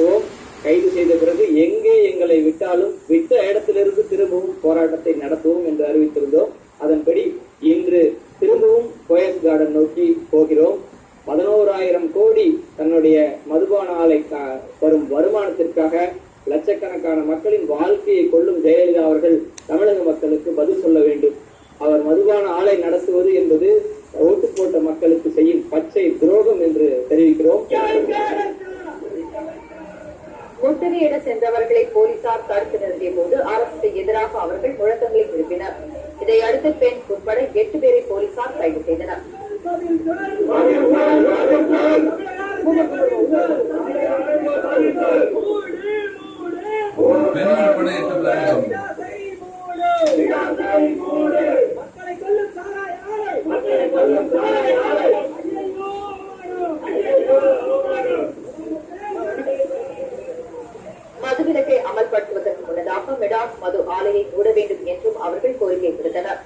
நடத்துவோம் கைது செய்த பிறகு எங்கே எங்களை விட்டாலும் விட்ட இடத்திலிருந்து திரும்பவும் போராட்டத்தை நடத்துவோம் என்று அறிவித்திருந்தோம். அதன்படி இன்று திரும்பவும் கோயஸ் கார்டன் நோக்கி போகிறோம். பதினோராயிரம் கோடி தன்னுடைய மதுபான ஆலை வரும் வருமானத்திற்காக லட்சக்கணக்கான மக்களின் வாழ்க்கையை கொள்ளும் ஜெயலலிதா அவர்கள் தமிழக மக்களுக்கு பதில் சொல்ல வேண்டும். அவர் மதுபான ஆலை நடத்துவது என்பது ஓட்டு போட்ட மக்களுக்கு செய்யும் பச்சை துரோகம் என்று தெரிவிக்கிறோம். முற்றுகையிட சென்றவர்களை போலீசார் தடுத்து நிறுத்திய போது அரசுக்கு எதிராக அவர்கள் முழக்கங்களை எழுப்பினர். இதை அடுத்து பெண் உட்பட எட்டு பேரை போலீசார் கைது செய்தனர். மக்களை கொல்லும் சாராய ஆலை. மக்களை கொல்லும் சாராய ஆலை. மதுவிலக்கை அமல்படுத்துவதற்கு முன்னதாக மெடாஸ் மது ஆலையை மூட வேண்டும் என்றும் அவர்கள் கோரிக்கை விடுத்தனர்.